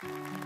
짧은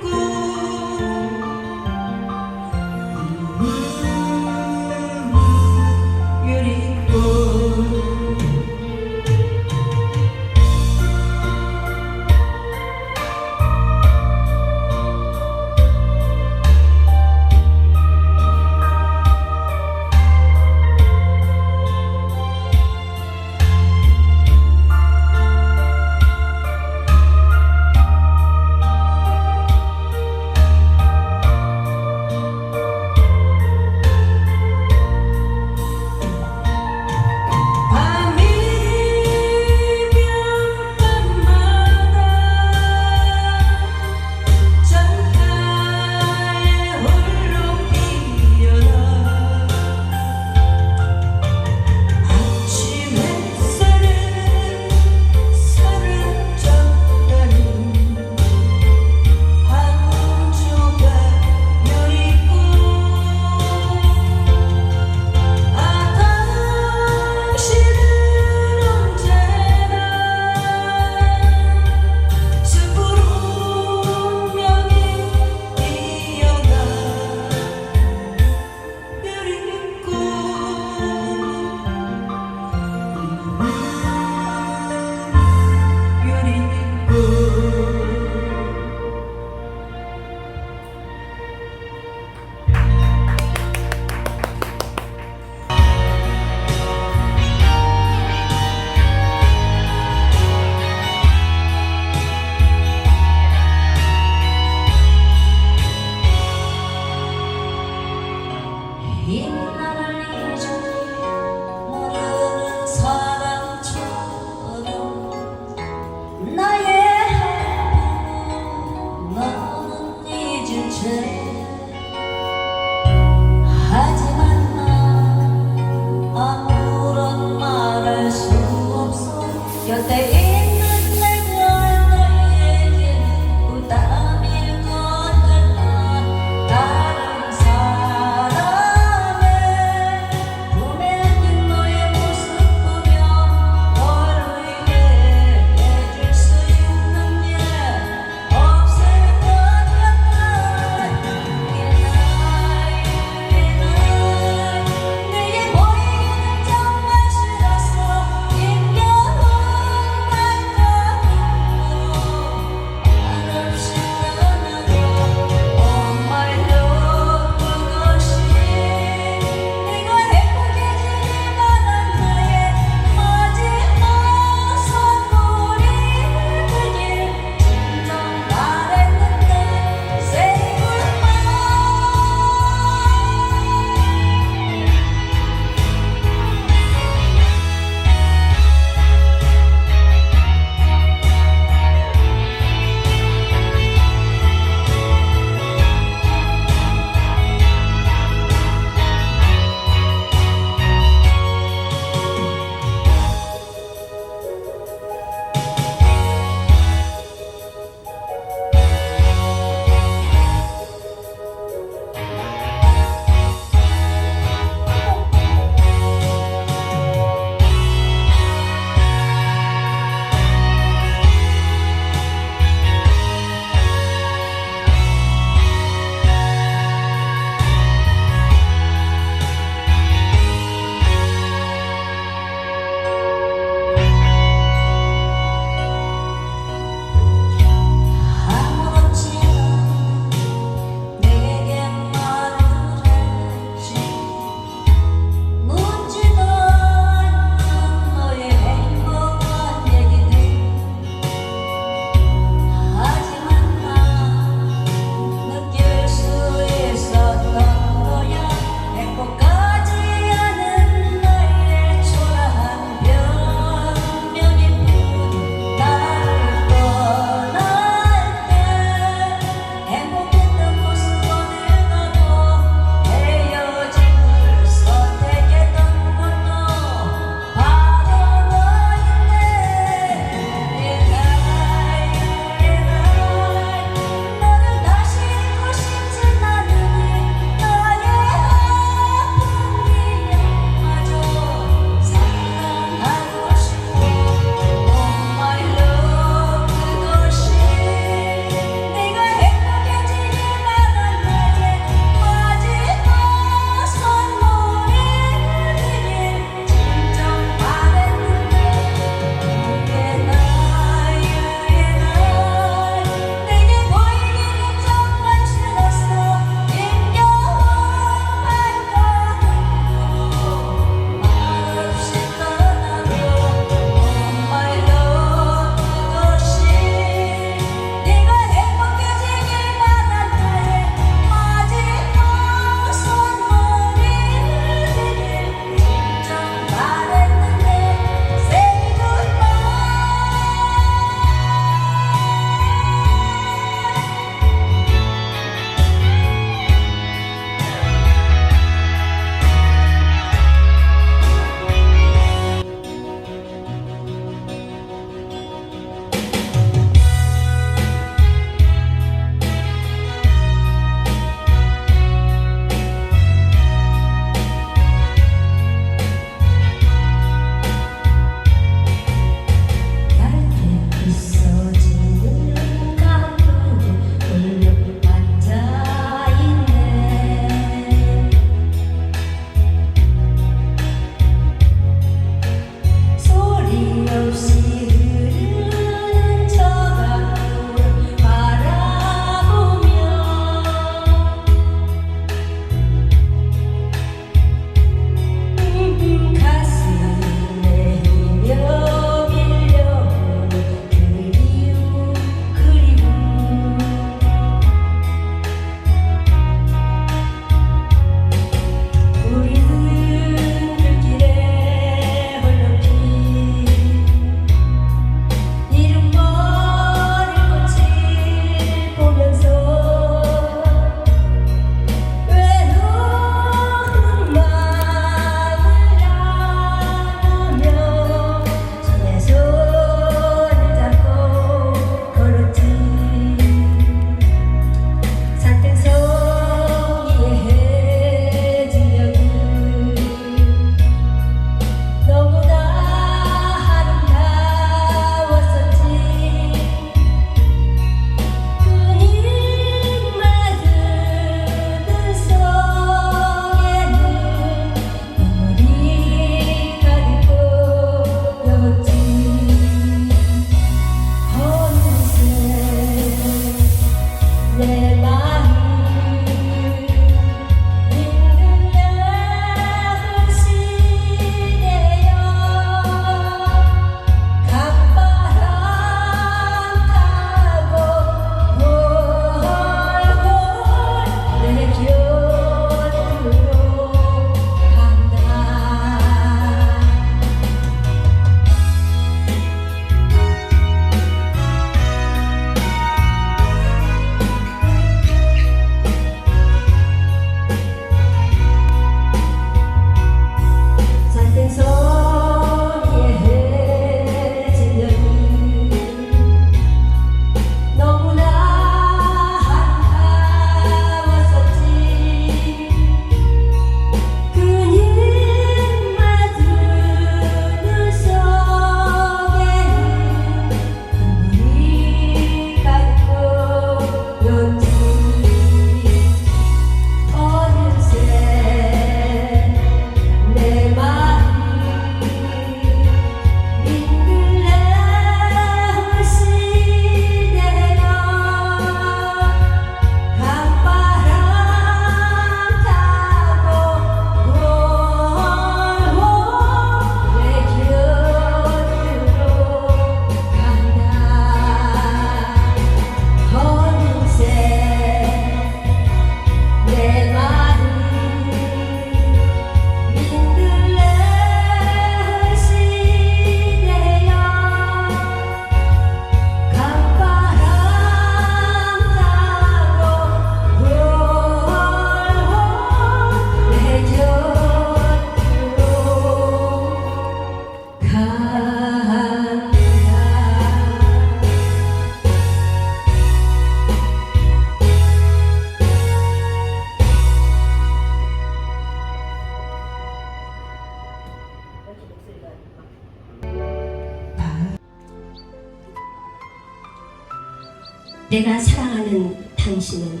내가 사랑하는 당신은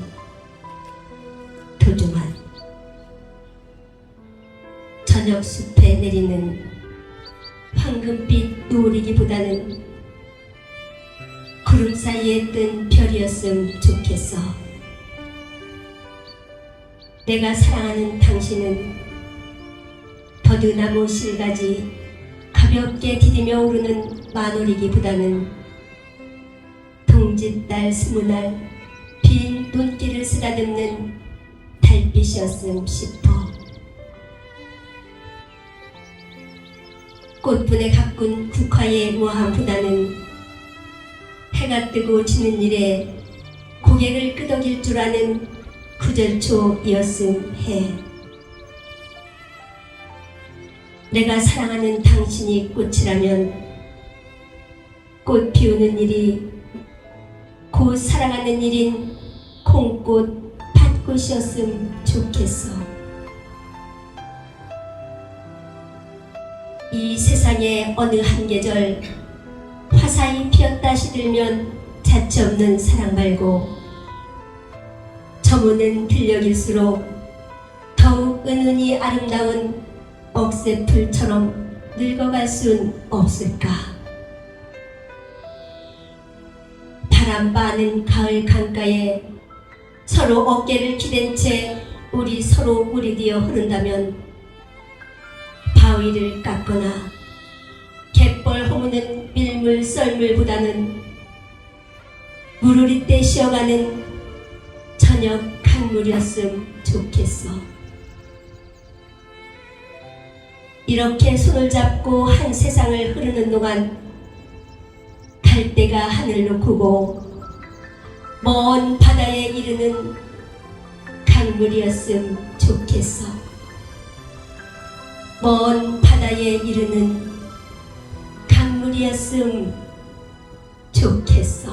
도중한 저녁 숲에 내리는 황금빛 노리기보다는 구름 사이에 뜬 별이었음 좋겠어. 내가 사랑하는 당신은 버드나무 실가지 가볍게 디디며 오르는 마노리기보다는 동짓달 스무날 빈 눈길을 쓰다듬는 달빛이었음 싶어. 꽃분에 가꾼 국화의 모함보다는 해가 뜨고 지는 일에 고개를 끄덕일 줄 아는 구절초이었음 해. 내가 사랑하는 당신이 꽃이라면 꽃 피우는 일이 곧 사랑하는 일인 콩꽃 팥꽃이었음 좋겠어. 이 세상의 어느 한 계절 화사히 피었다 시들면 자취 없는 사랑 말고 저무는 들녘일수록 더욱 은은히 아름다운 억새풀처럼 늙어갈 순 없을까? 바람 바는 가을 강가에 서로 어깨를 기댄 채 우리 서로 무리되어 흐른다면 바위를 깎거나 갯벌 허무는 밀물 썰물보다는 물우리 때 쉬어가는 저녁 강물이었음 좋겠어. 이렇게 손을 잡고 한 세상을 흐르는 동안 갈대가 하늘로 크고 먼 바다에 이르는 강물이었음 좋겠어. 먼 바다에 이르는 강물이었음 좋겠어.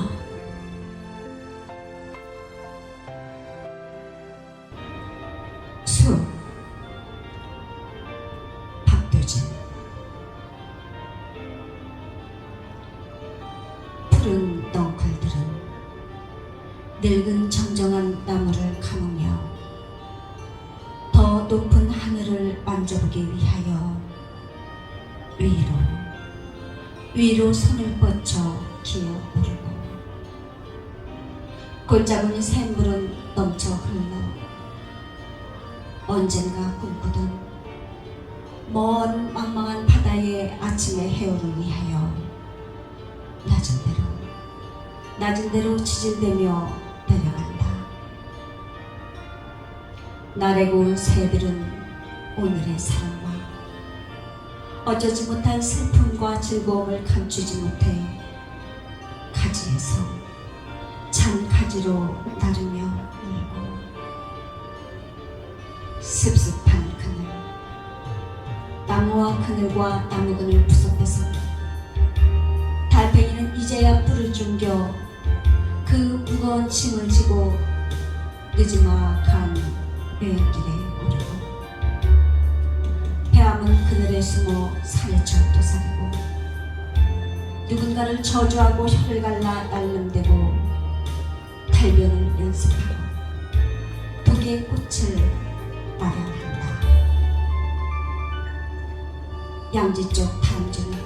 위로 위로 손을 뻗쳐 기어 오르고 골짜구니 샘물은 넘쳐 흘러 언젠가 꿈꾸던 먼 망망한 바다의 아침의 해오를 위하여 낮은 대로 낮은 대로 지질대며 내려간다. 나래고 새들은 오늘의 사랑과 어쩌지 못한 슬픔과 즐거움을 감추지 못해 가지에서 찬 가지로 나르며 울고 습습한 그늘 나무와 그늘과 나무 그늘 구석에서 달팽이는 이제야 뿔을 쭝겨 그 무거운 짐을 지고 늦지막한 여행길에 오르고 그늘에 숨어 살을 쳐 도사리고 누군가를 저주하고 혀를 갈라 날름대고 달변을 연습하고 독의 꽃을 마련한다. 양지 쪽 다람쥐는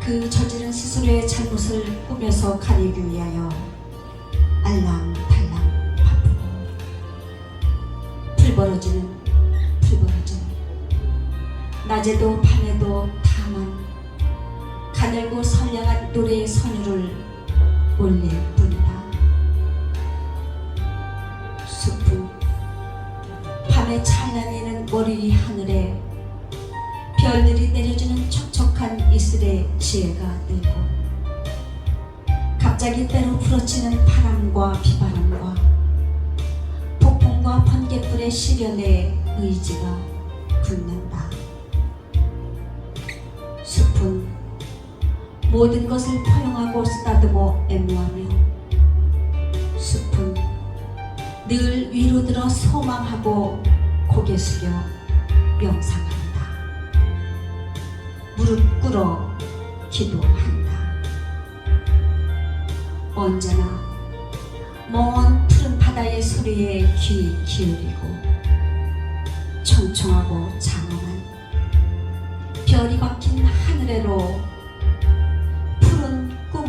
그 저지른 스스로의 잘못을 꾸며서 가리기 위하여 알랑달랑 바쁘고 풀 벌어지는 풀 벌어지는 낮에도 밤에도 다만 가늘고 선량한 노래의 선율을 올릴 뿐이다. 숲은 밤에 찬란히는 머리 하늘에 별들이 내려주는 촉촉한 이슬의 지혜가 늘고 갑자기 때로 불어치는 바람과 비바람과 폭풍과 번개불의 시련에 의지가 굳는다. 모든 것을 포용하고 쓰다듬어 애무하며 숲은 늘 위로 들어 소망하고 고개 숙여 명상한다. 무릎 꿇어 기도한다. 언제나 먼 푸른 바다의 소리에 귀 기울이고 청청하고 장엄한 별이 박힌 하늘에로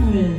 푸른 꿈을